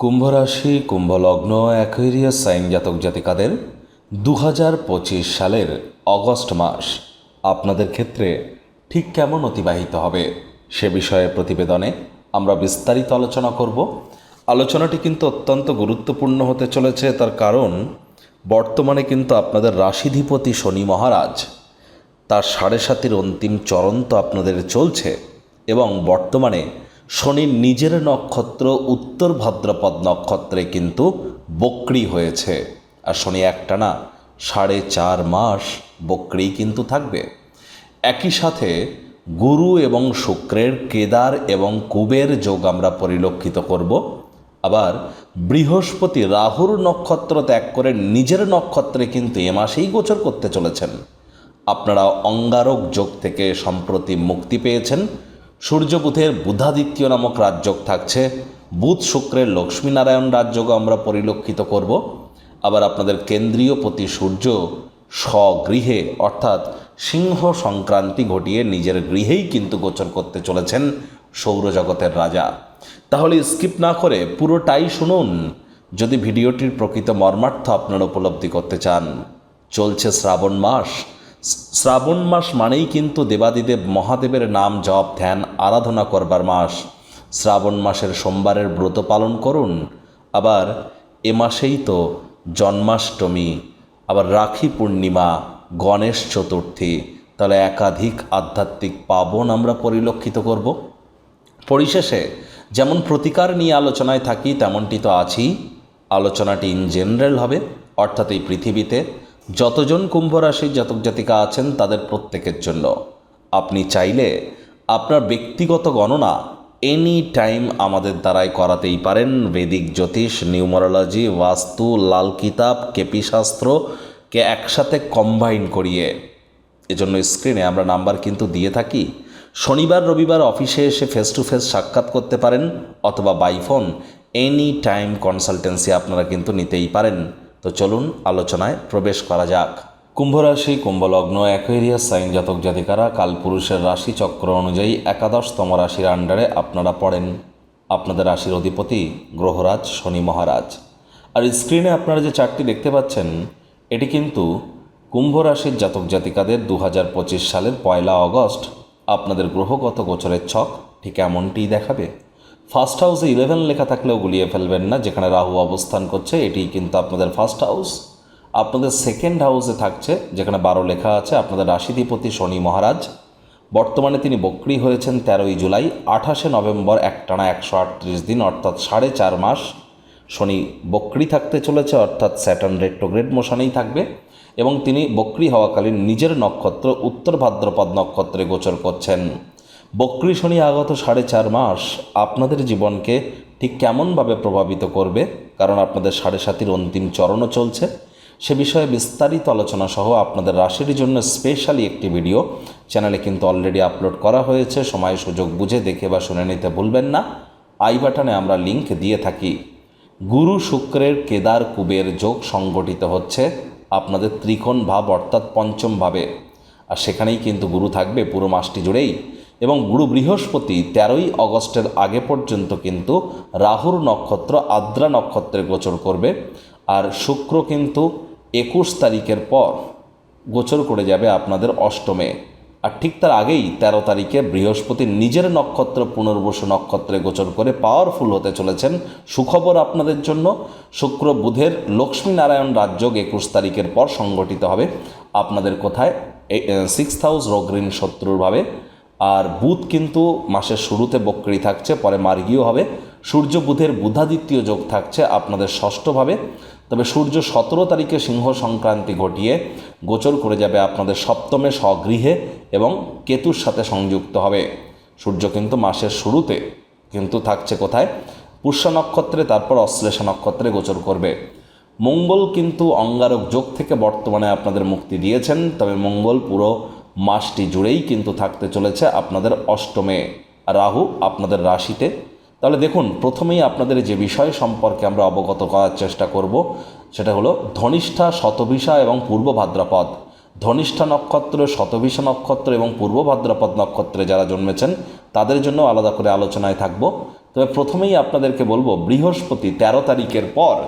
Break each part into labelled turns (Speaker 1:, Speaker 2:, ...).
Speaker 1: কুম্ভ রাশি কুম্ভ লগ্ন Aquarius sign জাতক জাতিকাদের দু হাজার পঁচিশ সালের অগস্ট মাস। আপনাদের ক্ষেত্রে ঠিক কেমন অতিবাহিত হবে সে বিষয়ে প্রতিবেদনে আমরা বিস্তারিত আলোচনা করব। আলোচনাটি কিন্তু অত্যন্ত গুরুত্বপূর্ণ হতে চলেছে, তার কারণ বর্তমানে কিন্তু আপনাদের রাশিধিপতি শনি মহারাজ তার সাড়ে সাতির অন্তিম চরণ তো আপনাদের চলছে এবং বর্তমানে শনির নিজের নক্ষত্র, উত্তর ভাদ্রপদ নক্ষত্রে কিন্তু বক্রি হয়েছে। আর শনি একটানা সাড়ে চার মাস বক্রি কিন্তু থাকবে। একই সাথে গুরু এবং শুক্রের কেদার এবং কুবের যোগ আমরা পরিলক্ষিত করব। আবার বৃহস্পতি রাহুর নক্ষত্র ত্যাগ করে নিজের নক্ষত্রে কিন্তু এ মাসেই গোচর করতে চলেছেন। আপনারা অঙ্গারক যোগ থেকে সম্প্রতি মুক্তি পেয়েছেন। সূর্য বুধের বুধাদিত্য নামক রাজযোগ থাকছে। বুধ শুক্রের লক্ষ্মীনারায়ণ রাজযোগ আমরা পরিলক্ষিত করব। আবার আপনাদের কেন্দ্রীয় প্রতি সূর্য স্বগৃহে, অর্থাৎ সিংহ সংক্রান্তি ঘটিয়ে নিজের গৃহেই কিন্তু গোচর করতে চলেছেন সৌরজগতের রাজা। তাহলে স্কিপ না করে পুরোটাই শুনুন। যদি ভিডিওটির প্রকৃত মর্মার্থ আপনারা উপলব্ধি করতে চান, চলছে শ্রাবণ মাস। শ্রাবণ মাস মানেই কিন্তু দেবাদিদেব মহাদেবের নাম জপ, ধ্যান, আরাধনা করবার মাস। শ্রাবণ মাসের সোমবারের ব্রত পালন করুন। আবার এ মাসেই তো জন্মাষ্টমী। আবার রাখি পূর্ণিমা, গণেশ চতুর্থী, তাহলে একাধিক আধ্যাত্মিক পাবন আমরা পরিলক্ষিত করব। পরিশেষে যেমন প্রতিকার নিয়ে আলোচনায় থাকি, তেমনটি তো আছেই। আলোচনাটি ইন জেনারেল হবে, অর্থাৎ এই পৃথিবীতে যতজন কুম্ভ রাশির জাতক জাতিকা আছেন তাদের প্রত্যেকের জন্য। আপনি চাইলে আপনার ব্যক্তিগত গণনা এনি টাইম আমাদের দ্বারাই করাতেই পারেন। বেদিক জ্যোতিষ, নিউমারোলজি, বাস্তু, লাল কিতাব কেপি শাস্ত্রকে একসাথে কম্বাইন করিয়ে। এজন্য স্ক্রিনে আমরা নাম্বার কিন্তু দিয়ে থাকি। শনিবার, রবিবার অফিসে এসে ফেস টু ফেস সাক্ষাৎ করতে পারেন অথবা by phone any time consultancy আপনারা কিন্তু নিতেই পারেন। তো চলুন আলোচনায় প্রবেশ করা যাক। কুম্ভ রাশি কুম্ভ লগ্ন অ্যাকোয়ারিয়াস সাইন জাতক জাতিকারা, কালপুরুষের রাশি চক্র অনুযায়ী একাদশতম রাশির আন্ডারে আপনারা পড়েন। আপনাদের রাশির অধিপতি গ্রহরাজ শনি মহারাজ। আর স্ক্রিনে আপনারা যে চারটি দেখতে পাচ্ছেন, এটি কিন্তু কুম্ভ রাশির জাতক জাতিকাদের দু হাজার পঁচিশ সালের পয়লা অগস্ট। আপনাদের গ্রহগত গোচরের ছক ঠিক এমনটিই দেখাবে। ফার্স্ট হাউসে ইলেভেন লেখা থাকলেও গুলিয়ে ফেলবেন না, যেখানে রাহু অবস্থান করছে, এটি কিন্তু আপনাদের ফার্স্ট হাউস। আপনাদের সেকেন্ড হাউসে থাকছে, যেখানে বারো লেখা আছে, আপনাদের রাশিধিপতি শনি মহারাজ। বর্তমানে তিনি বক্রি হয়েছেন তেরোই জুলাই, আঠাশে নভেম্বর, একটানা একশো আটত্রিশ দিন, অর্থাৎ সাড়ে চার মাস। শনি বক্রি থাকতে চলেছে, অর্থাৎ স্যাটার্ন রেট্রোগ্রেড মোশনেই থাকবে। এবং তিনি বক্রি হওয়াকালীন নিজের নক্ষত্র, উত্তর ভাদ্রপদ নক্ষত্রে গোচর করছেন। বক্রি শনি আগত সাড়ে চার মাস আপনাদের জীবনকে ঠিক কেমনভাবে প্রভাবিত করবে? কারণ আপনাদের সাড়ে সাতির অন্তিম চরণও চলছে। সে বিষয়ে বিস্তারিত আলোচনা সহ আপনাদের রাশির জন্য স্পেশালি একটি ভিডিও চ্যানেলে কিন্তু অলরেডি আপলোড করা হয়েছে। সময়, সুযোগ বুঝে দেখে বা শুনে নিতে ভুলবেন না। আই বাটনে আমরা লিংক দিয়ে থাকি। গুরু শুক্রের কেদার কুবের যোগ সংগঠিত হচ্ছে আপনাদের ত্রিকোণ ভাব অর্থাৎ পঞ্চম ভাবে। আর সেখানেই কিন্তু গুরু থাকবে পুরো মাসটি জুড়েই। এবং গুরু বৃহস্পতি তেরোই অগস্টের আগে পর্যন্ত কিন্তু রাহুর নক্ষত্র আদ্রা নক্ষত্রে গোচর করবে, আর শুক্র কিন্তু একুশ তারিখের পর গোচর করে যাবে আপনাদের অষ্টমে। আর ঠিক তার আগেই তেরো তারিখে বৃহস্পতি নিজের নক্ষত্র পুনর্বসু নক্ষত্রে গোচর করে পাওয়ারফুল হতে চলেছেন। সুখবর আপনাদের জন্য, শুক্র বুধের লক্ষ্মীনারায়ণ রাজযোগ একুশ তারিখের পর সংগঠিত হবে। আপনাদের কোথায়? সিক্স হাউস রগ্রীন শত্রুরভাবে আর বুধ কিন্তু মাসের শুরুতে বক্রি থাকছে, পরে মার্গীয় হবে। সূর্য বুধের বুধাদিত্য যোগ থাকছে আপনাদের ষষ্ঠভাবে। তবে সূর্য সতেরো তারিখে সিংহ সংক্রান্তি ঘটিয়ে গোচর করে যাবে আপনাদের সপ্তমে স্বগৃহে এবং কেতুর সাথে সংযুক্ত হবে। সূর্য কিন্তু মাসের শুরুতে কিন্তু থাকছে কোথায়? পুষ্য নক্ষত্রে, তারপর অশ্লেষা নক্ষত্রে গোচর করবে। মঙ্গল কিন্তু অঙ্গারক যোগ থেকে বর্তমানে আপনাদের মুক্তি দিয়েছেন, তবে মঙ্গল পুরো মাসটি জুড়েই কিন্তু থাকতে চলেছে আপনাদের অষ্টমে। রাহু আপনাদের রাশিতে। তাহলে দেখুন, প্রথমেই আপনাদের যে বিষয় সম্পর্কে আমরা অবগত করার চেষ্টা করব, সেটা হলো ধনিষ্ঠা শতভিষা এবং পূর্ব ভাদ্রাপদ। ধনিষ্ঠা নক্ষত্র শতভিষা নক্ষত্র এবং পূর্ব ভাদ্রাপদ নক্ষত্রে যারা জন্মেছেন, তাদের জন্য আলাদা করে আলোচনায় থাকব। তবে প্রথমেই আপনাদেরকে বলব, বৃহস্পতি তেরো তারিখের পর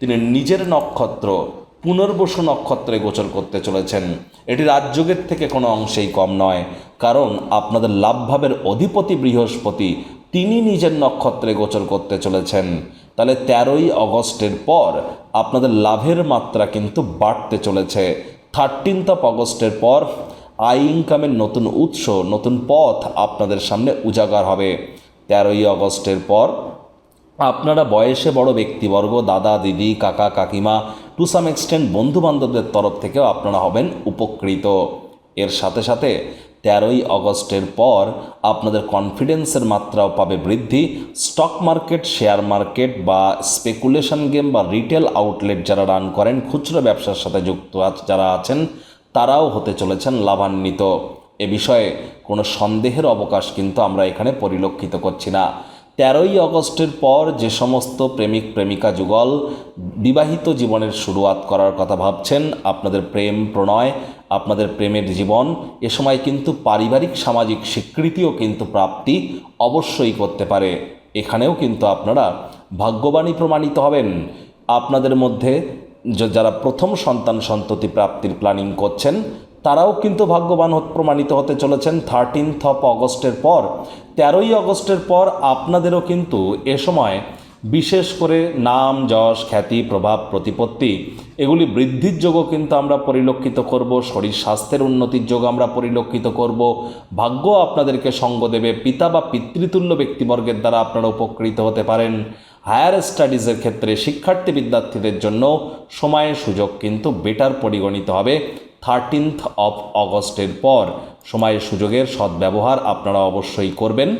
Speaker 1: তিনি নিজের নক্ষত্র পুনর্বসু নক্ষত্রে গোচর করতে চলেছেন। এটি রাজযোগের থেকে কোনো অংশেই কম নয়, কারণ আপনাদের লাভভাবের অধিপতি বৃহস্পতি তিনি নিজের নক্ষত্রে গোচর করতে চলেছেন। তাহলে তেরোই অগস্টের পর আপনাদের লাভের মাত্রা কিন্তু বাড়তে চলেছে। থার্টিনথ অগস্টের পর আই ইনকামের নতুন উৎস, নতুন পথ আপনাদের সামনে উজাগার হবে। তেরোই অগস্টের পর আপনারা বয়সে বড় ব্যক্তিবর্গ, দাদা, দিদি, কাকা, কাকিমা টু সাম এক্সটেন্ট বন্ধু বান্ধবদের তরফ থেকেও আপনারা হবেন উপকৃত। এর সাথে সাথে তেরোই অগস্টের পর আপনাদের কনফিডেন্সের মাত্রাও পাবে বৃদ্ধি। স্টক মার্কেট শেয়ার মার্কেট বা স্পেকুলেশন গেম বা রিটেল আউটলেট যারা রান করেন, খুচরো ব্যবসার সাথে যুক্ত যারা আছেন, তারাও হতে চলেছেন লাভান্বিত। এ বিষয়ে কোনো সন্দেহের অবকাশ কিন্তু আমরা এখানে পরিলক্ষিত করছি না। তেরোই অগস্টের পর যে সমস্ত প্রেমিক, প্রেমিকা যুগল বিবাহিত জীবনের শুরুয়াত করার কথা ভাবছেন, আপনাদের প্রেম, প্রণয়, আপনাদের প্রেমের জীবন, এ সময় কিন্তু পারিবারিক, সামাজিক স্বীকৃতিও কিন্তু প্রাপ্তি অবশ্যই করতে পারে। এখানেও কিন্তু আপনারা ভাগ্যবানী প্রমাণিত হবেন। আপনাদের মধ্যে যারা প্রথম সন্তান সন্ততি প্রাপ্তির প্ল্যানিং করছেন তারাও কিন্তু ভাগ্যবান প্রমাণিত হতে চলেছেন থার্টিনথ অফ অগস্টের পর। তেরোই অগস্টের পর আপনাদেরও কিন্তু এ সময় বিশেষ করে নাম, যশ, খ্যাতি, প্রভাব, প্রতিপত্তি, এগুলি বৃদ্ধির যোগও কিন্তু আমরা পরিলক্ষিত করব, শরীর স্বাস্থ্যের উন্নতির যোগ আমরা পরিলক্ষিত করব, ভাগ্য আপনাদেরকে সঙ্গ দেবে, পিতা বা পিতৃতুল্য ব্যক্তিবর্গের দ্বারা আপনারা উপকৃত হতে পারেন। হায়ার স্টাডিজের ক্ষেত্রে শিক্ষার্থী বিদ্যার্থীদের জন্য সময়ের সুযোগ কিন্তু বেটার পরিগণিত হবে। থার্টিনথ অফ অগস্টের পর। সময়ের সুযোগের সদ্ব্যবহার আপনারা অবশ্যই করবেন।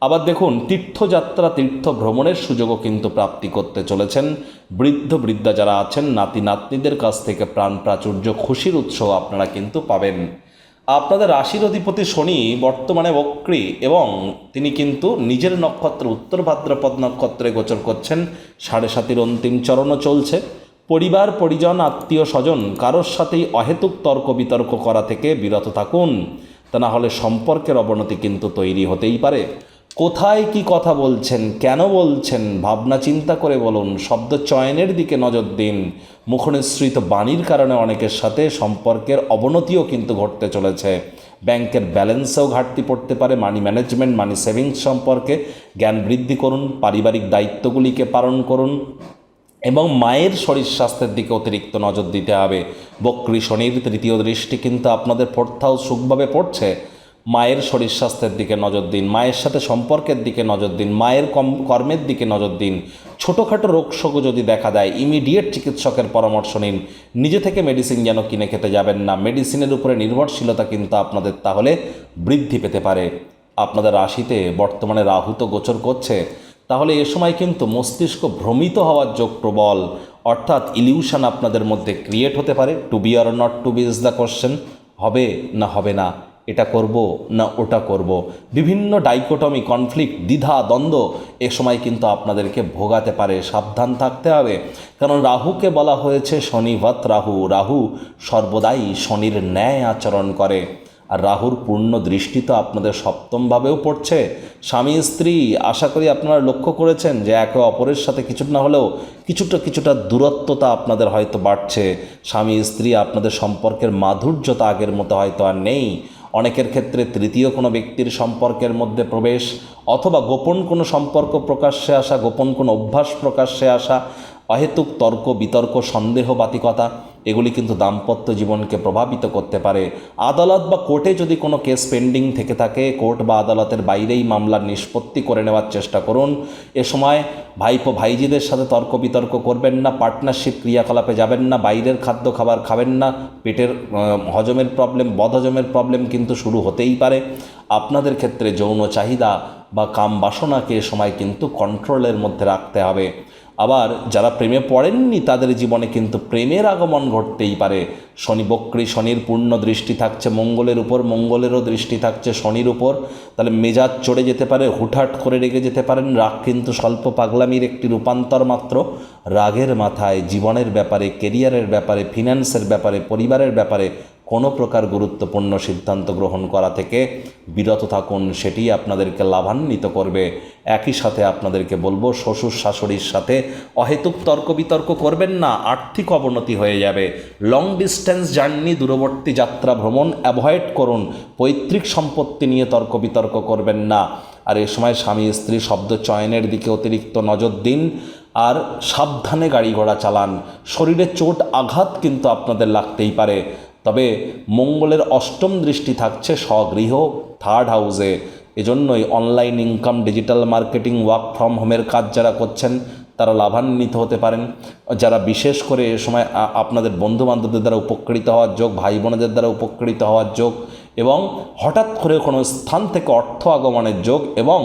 Speaker 1: আবার দেখুন, তীর্থযাত্রা তীর্থ ভ্রমণের সুযোগও কিন্তু প্রাপ্তি করতে চলেছেন। বৃদ্ধ বৃদ্ধা যারা আছেন, নাতি নাতনিদের কাছ থেকে প্রাণ প্রাচুর্য, খুশির উৎস আপনারা কিন্তু পাবেন। আপনাদের রাশির অধিপতি শনি বর্তমানে বক্রী এবং তিনি কিন্তু নিজের নক্ষত্র, উত্তর ভাদ্রপদ নক্ষত্রে গোচর করছেন। সাড়ে সাতির অন্তিম চরণও চলছে। পরিবার, পরিজন, আত্মীয় স্বজন, কারোর সাথেই অহেতুক তর্ক বিতর্ক করা থেকে বিরত থাকুন। তা না হলে সম্পর্কের অবনতি কিন্তু তৈরি হতেই পারে। কোথায় কি কথা বলছেন, কেন বলছেন, ভাবনা চিন্তা করে বলুন, শব্দ চয়নের দিকে নজর দিন। মুখনিসৃত বাণীর কারণে অনেকের সাথে সম্পর্কের অবনতিও কিন্তু ঘটতে চলেছে। ব্যাংকের ব্যালেন্সেও ঘাটতি পড়তে পারে। মানি ম্যানেজমেন্ট, মানি সেভিংস সম্পর্কে জ্ঞান বৃদ্ধি করুন। পারিবারিক দায়িত্বগুলিকে পালন করুন। এবং মায়ের শরীর স্বাস্থ্যের দিকে অতিরিক্ত নজর দিতে হবে। বক্রী শনির তৃতীয় দৃষ্টি কিন্তু আপনাদের ফোর্থাও সুখভাবে পড়ছে। মায়ের শরীর স্বাস্থ্যের দিকে নজর দিন, মায়ের সাথে সম্পর্কের দিকে নজর দিন, মায়ের কম, কর্মের দিকে নজর দিন। ছোটোখাটো রোগশোক যদি দেখা দেয় ইমিডিয়েট চিকিৎসকের পরামর্শ নিন। নিজে থেকে মেডিসিন যেন কিনে খেতে যাবেন না। মেডিসিনের উপরে নির্ভরশীলতা কিন্তু আপনাদের তাহলে বৃদ্ধি পেতে পারে। আপনাদের রাশিতে বর্তমানে রাহু তো গোচর করছে। তাহলে এ সময় কিন্তু মস্তিষ্ক ভ্রমিত হওয়ার যোগ প্রবল। অর্থাৎ ইলিউশন আপনাদের মধ্যে ক্রিয়েট হতে পারে। To be or not to be is the question হবে না হবে না। এটা করব না ওটা করব। বিভিন্ন ডাইকোটমি কনফ্লিক্ট দ্বিধা, দ্বন্দ্ব এ সময় কিন্তু আপনাদেরকে ভোগাতে পারে। সাবধান থাকতে হবে। কারণ রাহুকে বলা হয়েছে শনিবত রাহু। রাহু সর্বদাই শনির ন্যায় আচরণ করে। আর রাহুর পূর্ণ দৃষ্টি তো আপনাদের সপ্তমভাবেও পড়ছে। স্বামী, স্ত্রী, আশা করি আপনারা লক্ষ্য করেছেন যে একে অপরের সাথে কিছু না হলেও কিছুটা কিছুটা দূরত্বতা আপনাদের হয়তো বাড়ছে। স্বামী, স্ত্রী আপনাদের সম্পর্কের মাধুর্যতা আগের মতো হয়তো আর নেই। অনেকের ক্ষেত্রে তৃতীয় কোনো ব্যক্তির সম্পর্কের মধ্যে প্রবেশ অথবা গোপন কোনো সম্পর্ক প্রকাশ্যে আসা, গোপন কোনো অভ্যাস প্রকাশ্যে আসা, অহেতুক তর্ক, বিতর্ক সন্দেহবাতিকতা এগুলি কিন্তু দাম্পত্য জীবনকে প্রভাবিত করতে পারে। আদালত বা কোর্টে যদি কোনো কেস পেন্ডিং থেকে থাকে, কোর্ট বা আদালতের বাইরেই মামলার নিষ্পত্তি করে নেওয়ার চেষ্টা করুন। এ সময় ভাইপো ভাইজিদের সাথে তর্ক বিতর্ক করবেন না, পার্টনারশিপ ক্রিয়াকলাপে যাবেন না, বাইরের খাদ্য খাবার খাবেন না, পেটের হজমের প্রবলেম, বদহজমের প্রবলেম কিন্তু শুরু হতেই পারে। আপনাদের ক্ষেত্রে যৌন চাহিদা বা কাম বাসনাকে সময় কিন্তু কন্ট্রোলের মধ্যে রাখতে হবে। আবার যারা প্রেমে পড়েননি, তাদের জীবনে কিন্তু প্রেমের আগমন ঘটতেই পারে। শনি বক্রী, শনির পূর্ণ দৃষ্টি থাকছে মঙ্গলের উপর, মঙ্গলেরও দৃষ্টি থাকছে শনির উপর। তাহলে মেজাজ চড়ে যেতে পারে, হুটহাট করে রেগে যেতে পারেন। রাগ কিন্তু স্বল্প পাগলামির একটি রূপান্তর মাত্র। রাগের মাথায়, জীবনের ব্যাপারে কেরিয়ারের ব্যাপারে ফিন্যান্সের ব্যাপারে, পরিবারের ব্যাপারে কোনো প্রকার গুরুত্বপূর্ণ সিদ্ধান্ত গ্রহণ করা থেকে বিরত থাকুন, সেটি আপনাদেরকে লাভান্বিত করবে। একই সাথে আপনাদেরকে বলব, শ্বশুর শাশুড়ির সাথে অহেতুক তর্ক বিতর্ক করবেন না, আর্থিক অবনতি হয়ে যাবে। লং ডিস্টেন্স জার্নি দূরবর্তী যাত্রা, ভ্রমণ অ্যাভয়েড করুন। পৈতৃক সম্পত্তি নিয়ে তর্ক বিতর্ক করবেন না। আর এ সময় স্বামী স্ত্রী শব্দ চয়নের দিকে অতিরিক্ত নজর দিন আর সাবধানে গাড়ি ঘোড়া চালান। শরীরে চোট আঘাত কিন্তু আপনাদের লাগতেই পারে। তবে মঙ্গলের অষ্টম দৃষ্টি থাকছে স্বগৃহ থার্ড হাউসে এজন্যই online income digital marketing work from হোমের কাজ যারা করছেন তারা লাভান্বিত হতে পারেন। যারা বিশেষ করে এ সময় আপনাদের বন্ধু বান্ধবদের দ্বারা উপকৃত হওয়ার যোগ ভাই বোনেদের দ্বারা উপকৃত হওয়ার যোগ এবং হঠাৎ করে কোনো স্থান থেকে অর্থ আগমনের যোগ এবং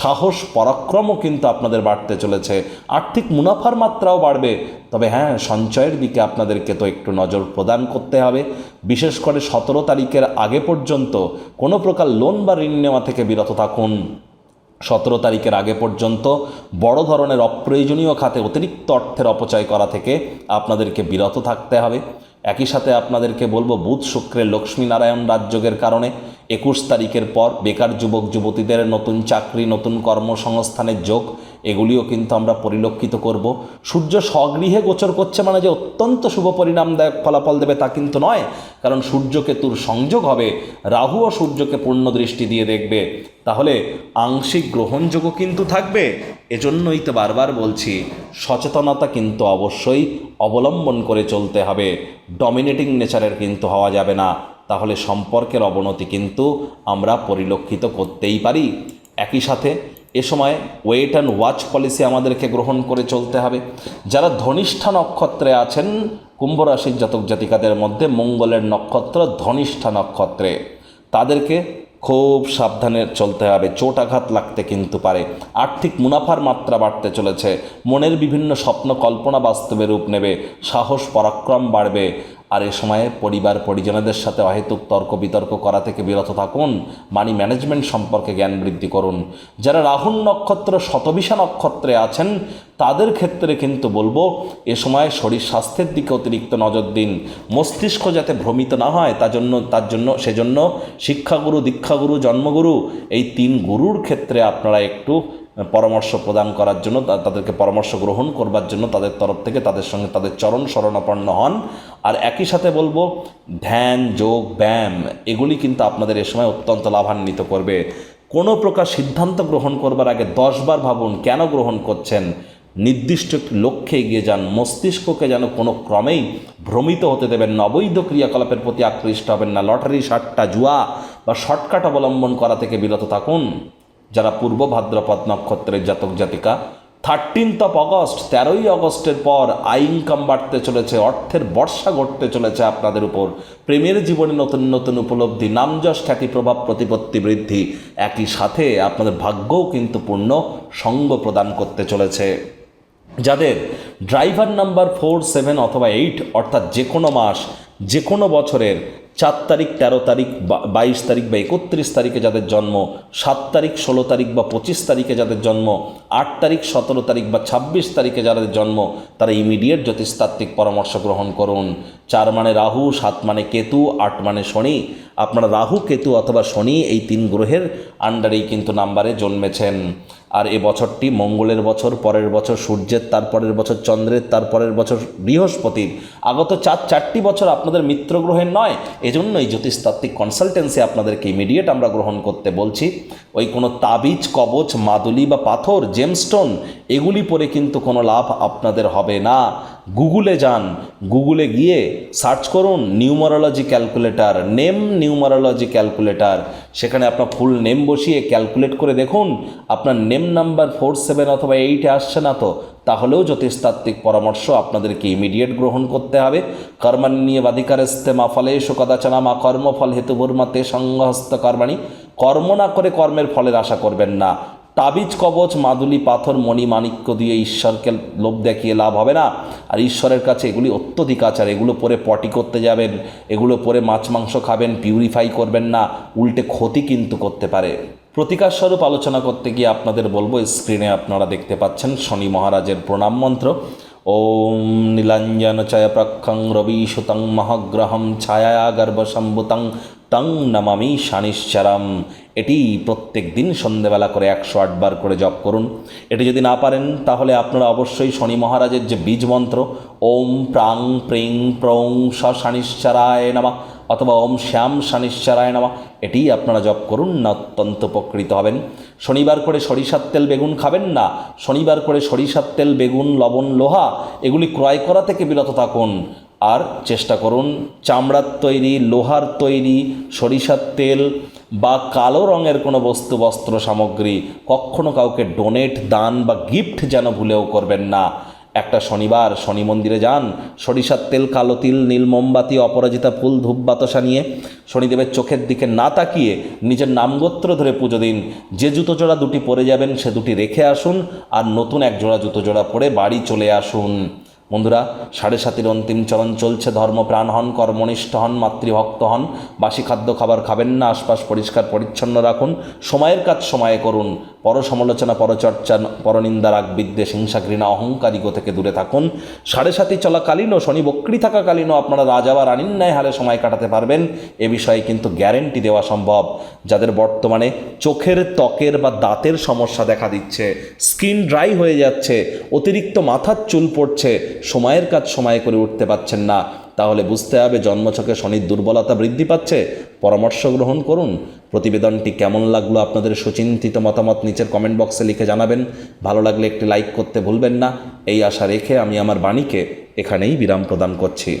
Speaker 1: সাহস, পরাক্রমও কিন্তু আপনাদের বাড়তে চলেছে। আর্থিক মুনাফার মাত্রাও বাড়বে। তবে হ্যাঁ সঞ্চয়ের দিকে আপনাদেরকে তো একটু নজর প্রদান করতে হবে। বিশেষ করে সতেরো তারিখের আগে পর্যন্ত কোনো প্রকার লোন বা ঋণ নেওয়া থেকে বিরত থাকুন। সতেরো তারিখের আগে পর্যন্ত বড় ধরনের অপ্রয়োজনীয় খাতে অতিরিক্ত অর্থের অপচয় করা থেকে আপনাদেরকে বিরত থাকতে হবে। একই সাথে আপনাদেরকে বলব, বুধ শুক্রের লক্ষ্মীনারায়ণ রাজযোগের কারণে একুশ তারিখের পর বেকার যুবক যুবতীদের নতুন চাকরি, নতুন কর্মসংস্থানের যোগ এগুলিও কিন্তু আমরা পরিলক্ষিত করব। সূর্য স্বগৃহে গোচর করছে মানে যে অত্যন্ত শুভ পরিণামদায়ক ফলাফল দেবে তা কিন্তু নয়, কারণ সূর্যকেতুর সংযোগ হবে, রাহু ও সূর্যকে পূর্ণ দৃষ্টি দিয়ে দেখবে। তাহলে আংশিক গ্রহণযোগ্য কিন্তু থাকবে। এজন্যই তো বারবার বলছি, সচেতনতা কিন্তু অবশ্যই অবলম্বন করে চলতে হবে। ডমিনেটিং নেচারের কিন্তু হওয়া যাবে না। তাহলে সম্পর্কের অবনতি কিন্তু আমরা পরিলক্ষিত করতেই পারি। একই সাথে এ সময় ওয়েট অ্যান্ড ওয়াচ পলিসি আমাদেরকে গ্রহণ করে চলতে হবে। যারা ধনিষ্ঠা নক্ষত্রে আছেন কুম্ভ রাশির জাতক জাতিকাদের মধ্যে মঙ্গলের নক্ষত্র ধনিষ্ঠা নক্ষত্রে। তাদেরকে খুব সাবধানে চলতে হবে চোট আঘাত লাগতে কিন্তু পারে। আর্থিক মুনাফার মাত্রা বাড়তে চলেছে, মনের বিভিন্ন স্বপ্ন কল্পনা বাস্তবে রূপ নেবে, সাহস, পরাক্রম বাড়বে। আর এ সময়ে পরিবার পরিজনদের সাথে অহেতুক তর্ক বিতর্ক করা থেকে বিরত থাকুন মানি ম্যানেজমেন্ট সম্পর্কে জ্ঞান বৃদ্ধি করুন। যারা রাহুল নক্ষত্র শতবিশা নক্ষত্রে আছেন, তাদের ক্ষেত্রে কিন্তু বলব, এ সময় শরীর স্বাস্থ্যের দিকে অতিরিক্ত নজর দিন। মস্তিষ্ক যাতে ভ্রমিত না হয়, তার জন্য তার জন্য, সেজন্য শিক্ষাগুরু, দীক্ষাগুরু, জন্মগুরু, এই তিন গুরুর ক্ষেত্রে আপনারা একটু পরামর্শ প্রদান করার জন্য তাদেরকে পরামর্শ গ্রহণ করবার জন্য তাদের তরফ থেকে তাদের সঙ্গে তাদের চরণ শরণাপন্ন হন। আর একই সাথে বলব, ধ্যান, যোগ, ব্যায়াম, এগুলি কিন্তু আপনাদের এ সময় অত্যন্ত লাভান্বিত করবে। কোনো প্রকার সিদ্ধান্ত গ্রহণ করবার আগে দশবার ভাবুন, কেন গ্রহণ করছেন? নির্দিষ্ট লক্ষ্যে এগিয়ে যান, মস্তিষ্ককে যেন কোনো ক্রমেই ভ্রমিত হতে দেবেন না। অবৈধ ক্রিয়াকলাপের প্রতি আকৃষ্ট হবেন না। লটারি, সাট্টা, জুয়া বা শর্টকাট অবলম্বন করা থেকে বিরত থাকুন। যারা পূর্ব ভাদ্রপদ নক্ষত্রের জাতক জাতিকা থার্টিনথ অফ অগস্ট তেরোই অগস্টের পর আই ইনকাম বাড়তে চলেছে, অর্থের বর্ষা ঘটতে চলেছে আপনাদের উপর। প্রেমের জীবনে নতুন নতুন উপলব্ধি, নামযশ খ্যাতি, প্রভাব, প্রতিপত্তি বৃদ্ধি একই সাথে আপনাদের ভাগ্যও কিন্তু পূর্ণ সঙ্গ প্রদান করতে চলেছে। যাদের ড্রাইভার নাম্বার ফোর সেভেন অথবা এইট অর্থাৎ যে কোনো মাস যে কোনো বছরের চার তারিখ, তেরো তারিখ বা- বাইশ তারিখ বা একত্রিশ তারিখে যাদের জন্ম, সাত তারিখ, ষোলো তারিখ বা পঁচিশ তারিখে যাদের জন্ম, আট তারিখ, সতেরো তারিখ বা ছাব্বিশ তারিখে যাদের জন্ম, তারা ইমিডিয়েট জ্যোতিষতাত্ত্বিক পরামর্শ গ্রহণ করুন। চার মানে রাহু, সাত মানে কেতু, আট মানে শনি। আপনারা রাহু, কেতু অথবা শনি এই তিন গ্রহের আন্ডারেই কিন্তু নাম্বারে জন্মেছেন। আর এ বছরটি মঙ্গলের বছর, পরের বছর সূর্যের, তারপরের বছর চন্দ্রের, তারপরের বছর বৃহস্পতির। আগত চার, চারটি বছর আপনাদের মিত্র গ্রহের নয় এজন্যই জ্যোতিষতাত্ত্বিক কনসালটেন্সি আপনাদেরকে ইমিডিয়েট আমরা গ্রহণ করতে বলছি। ওই কোনো তাবিজ, কবচ, মাদুলি বা পাথর জেমস্টোন এগুলি পরে কিন্তু কোনো লাভ আপনাদের হবে না। গুগলে যান গুগলে গিয়ে সার্চ করুন numerology calculator, name numerology calculator. সেখানে আপনার ফুল নেম বসিয়ে ক্যালকুলেট করে দেখুন। আপনার নেম নাম্বার ফোর সেভেন অথবা এইটে আসছে না তো? তাহলেও জ্যোতিষতাত্ত্বিক পরামর্শ আপনাদেরকে ইমিডিয়েট গ্রহণ করতে হবে। কর্মান্নিয়ে বাধিকারস্তে মা ফলে কদাচনা মা কর্মফল হেতু বর্মাতে সংহস্ত কর্মাণী। কর্ম না করে কর্মের ফলের আশা করবেন না। তাবিজ, কবচ, মাদুলি, পাথর, মণি, মাণিক্য দিয়ে ঈশ্বরকে লোভ দেখিয়ে লাভ হবে না। আর ঈশ্বরের কাছে এগুলি অত্যধিক আচার। এগুলো পরে পটি করতে যাবেন। এগুলো পরে মাছ, মাংস খাবেন পিউরিফাই করবেন না। উল্টে ক্ষতি কিন্তু করতে পারে। প্রতিকার স্বরূপ আলোচনা করতে গিয়ে আপনাদের বলব, স্ক্রিনে আপনারা দেখতে পাচ্ছেন শনি মহারাজের প্রণাম মন্ত্র। ওম নীলাঞ্জন চায়প্রাক্ষং রবি রবিসুতং মহাগ্রহম ছায়া গর্ভসম্ভুতং তং নমামি শানিশ্চারাম। এটি প্রত্যেক দিন সন্ধেবেলা করে একশো আটবার করে জপ করুন। এটি যদি না পারেন, তাহলে আপনারা অবশ্যই শনি মহারাজের যে বীজ মন্ত্র, ওম প্রাং প্রিং প্রং শানিশ্চারায় নামা। অথবা ওম শ্যাম শানিশ্চারায় নামা। এটি আপনারা জপ করুন, না অত্যন্ত উপকৃত হবেন। শনিবার করে সরিষার তেল বেগুন খাবেন না। শনিবার করে সরিষার তেল, বেগুন, লবণ, লোহা, এগুলি ক্রয় করা থেকে বিরত থাকুন। আর চেষ্টা করুন, চামড়ার তৈরি, লোহার তৈরি সরিষার তেল বা কালো রঙের কোনো বস্তু, বস্ত্র সামগ্রী কখনো কাউকে ডোনেট দান বা গিফট যেন ভুলেও করবেন না। একটা শনিবার শনি মন্দিরে যান, সরিষার তেল, কালো তিল, নীল মোমবাতি, অপরাজিতা ফুল, ধূপ বাতাসা নিয়ে শনিদেবের চোখের দিকে না তাকিয়ে নিজের নামগোত্র ধরে পুজো দিন। যে জুতো জোড়া দুটি পরে যাবেন সে দুটি রেখে আসুন, আর নতুন এক জোড়া জুতো জোড়া পরে বাড়ি চলে আসুন। বন্ধুরা, সাড়ে সাতের অন্তিম চরণ চলছে। ধর্মপ্রাণ হন, কর্মনিষ্ঠ হন, মাতৃভক্ত হন। বাসি খাদ্য খাবার খাবেন না, আশপাশ পরিষ্কার পরিচ্ছন্ন রাখুন। সময়ের কাজ সময়ে করুন। পর সমালোচনা পরচর্চা পরনিন্দা রাগ, বিদ্বেষ, হিংসা, ঘৃণা অহংকারিগো থেকে দূরে থাকুন। সাড়ে সাতি চলাকালীনও, শনি বক্রি থাকাকালীনও আপনারা রাজা বা রানীর ন্যায় হালে সময় কাটাতে পারবেন। এ বিষয়ে কিন্তু গ্যারেন্টি দেওয়া সম্ভব। যাদের বর্তমানে চোখের ত্বকের বা দাঁতের সমস্যা দেখা দিচ্ছে, স্কিন ড্রাই হয়ে যাচ্ছে, অতিরিক্ত মাথার চুল পড়ছে সময়ের কাজ সময়ে করে উঠতে পারছেন না। তাহলে বুঝতে হবে জন্মছকে শনির দুর্বলতা বৃদ্ধি পাচ্ছে। পরামর্শ গ্রহণ করুন। প্রতিবেদনটি কেমন লাগল আপনাদের সুচিন্তিত মতামত নিচের কমেন্ট বক্সে লিখে জানাবেন। ভালো লাগলে একটি লাইক করতে ভুলবেন না। এই আশা রেখে আমি আমার বাণীকে এখানেই বিরাম প্রদান করছি।